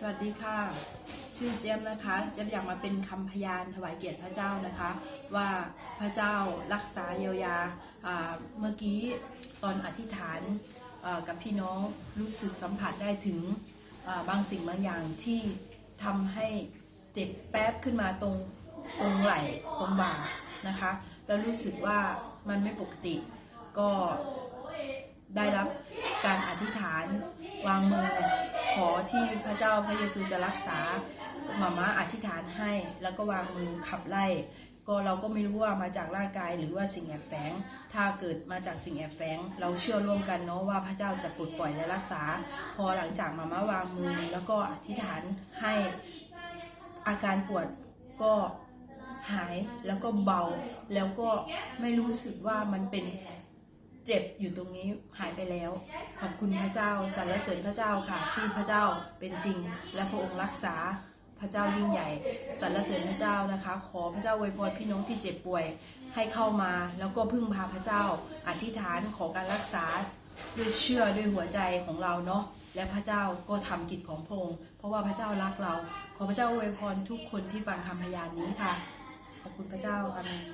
สวัสดีค่ะ ชื่อเจมนะคะ เจมอยากมาเป็นคำพยานถวายเกียรติพระเจ้านะคะ ว่าพระเจ้ารักษาเยียวยาเมื่อกี้ตอนอธิษฐานกับพี่น้องรู้สึกสัมผัสได้ถึงบางสิ่งบางอย่างที่ทำให้เจ็บแป๊บขึ้นมาตรงตรงไหล่ตรงบ่านะคะ แล้วรู้สึกว่ามันไม่ปกติก็ได้รับการอธิษฐานวางมือ ขอที่พระเจ้าพระเยซูจะรักษาหมาม่าอธิษฐานให้ แล้วก็วางมือขับไล่ ก็เราก็ไม่รู้ว่ามาจากร่างกายหรือว่าสิ่งแอบแฝง ถ้าเกิดมาจากสิ่งแอบแฝง เราเชื่อร่วมกันเนาะว่าพระเจ้าจะปลดปล่อยและรักษา พอหลังจากมาม่าวางมือแล้วก็อธิษฐานให้อาการปวดก็หายแล้วก็เบา แล้วก็ไม่รู้สึกว่ามันเป็น เจ็บอยู่ตรงนี้หายไปแล้ว ขอบคุณพระเจ้าสรรเสริญพระเจ้าค่ะ ที่พระเจ้าเป็นจริง และพระองค์รักษาพระเจ้ายิ่งใหญ่สรรเสริญพระเจ้านะคะ ขอพระเจ้าอวยพรพี่น้องที่เจ็บป่วยให้เข้ามาแล้วก็พึ่งพาพระเจ้า อธิษฐานขอการรักษาด้วยเชื่อด้วยหัวใจของเราเนาะและพระเจ้าก็ทำกิจของพระองค์เพราะว่าพระเจ้ารักเรา ขอพระเจ้าอวยพรทุกคนที่ฟังคำพยานนี้ค่ะ ขอบคุณพระเจ้าอาเมน